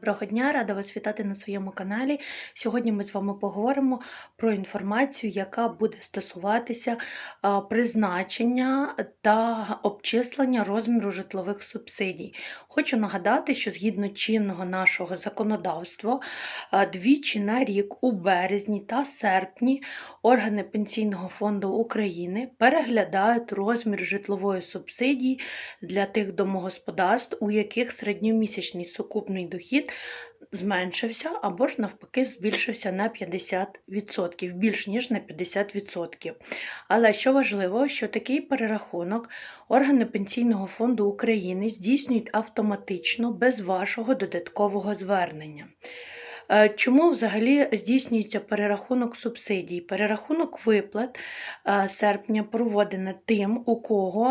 Доброго дня, рада вас вітати на своєму каналі. Сьогодні ми з вами поговоримо про інформацію, яка буде стосуватися призначення та обчислення розміру житлових субсидій. Хочу нагадати, що згідно чинного нашого законодавства, двічі на рік у березні та серпні органи Пенсійного фонду України переглядають розмір житлової субсидії для тих домогосподарств, у яких середньомісячний сукупний дохід зменшився або ж навпаки збільшився на 50%, більш ніж на 50%. Але що важливо, що такий перерахунок органи Пенсійного фонду України здійснюють автоматично без вашого додаткового звернення. Е, Чому взагалі здійснюється перерахунок субсидій? Перерахунок виплат е, серпня проводено тим, у кого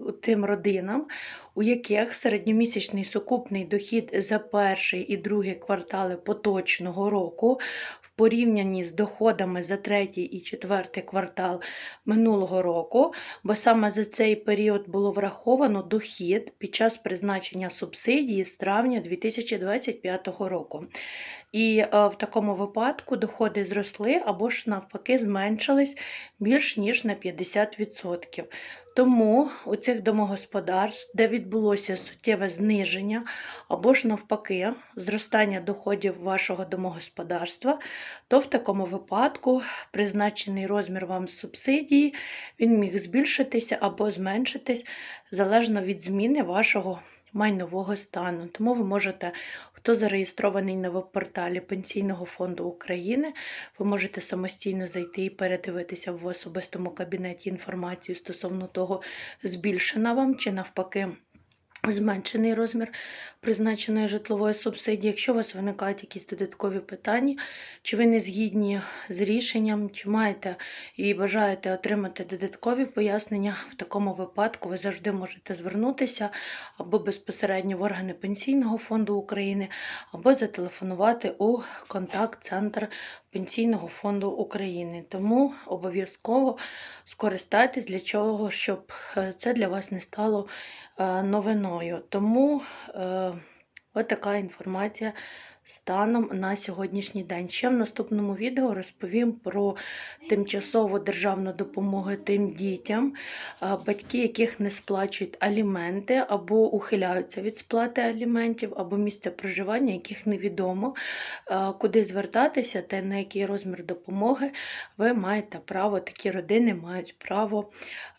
е, тим родинам, у яких середньомісячний сукупний дохід за перший і другий квартали поточного року в порівнянні з доходами за третій і четвертий квартал минулого року, бо саме за цей період було враховано дохід під час призначення субсидії з травня 2025 року. І е, в такому випадку доходи зросли або ж навпаки зменшились більш ніж на 50%. Тому у цих домогосподарств, де відбулося суттєве зниження або ж навпаки зростання доходів вашого домогосподарства, то в такому випадку призначений розмір вам субсидії він міг збільшитися або зменшитись залежно від зміни вашого майнового стану. Тому ви можете, хто зареєстрований на веб-порталі Пенсійного фонду України, ви можете самостійно зайти і передивитися в особистому кабінеті інформацію стосовно того, збільшена вам чи навпаки. Зменшений розмір призначеної житлової субсидії. Якщо у вас виникають якісь додаткові питання, чи ви не згідні з рішенням, чи маєте і бажаєте отримати додаткові пояснення, в такому випадку ви завжди можете звернутися або безпосередньо в органи Пенсійного фонду України, або зателефонувати у контакт-центр Пенсійного фонду України. Тому обов'язково скористайтесь для чого, щоб е, це для вас не стало е, новиною. Тому е, от така інформація станом на сьогоднішній день. Ще в наступному відео розповім про тимчасову державну допомогу тим дітям, е, батьки яких не сплачують аліменти або ухиляються від сплати аліментів, або місце проживання, яких невідомо, е, куди звертатися та на який розмір допомоги ви маєте право, такі родини мають право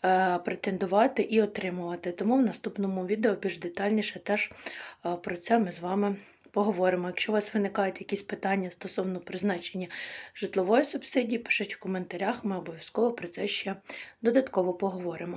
е, претендувати і отримувати. Тому в наступному відео більш детальніше теж про це ми з вами поговоримо. Якщо у вас виникають якісь питання стосовно призначення житлової субсидії, пишіть в коментарях, ми обов'язково про це ще додатково поговоримо.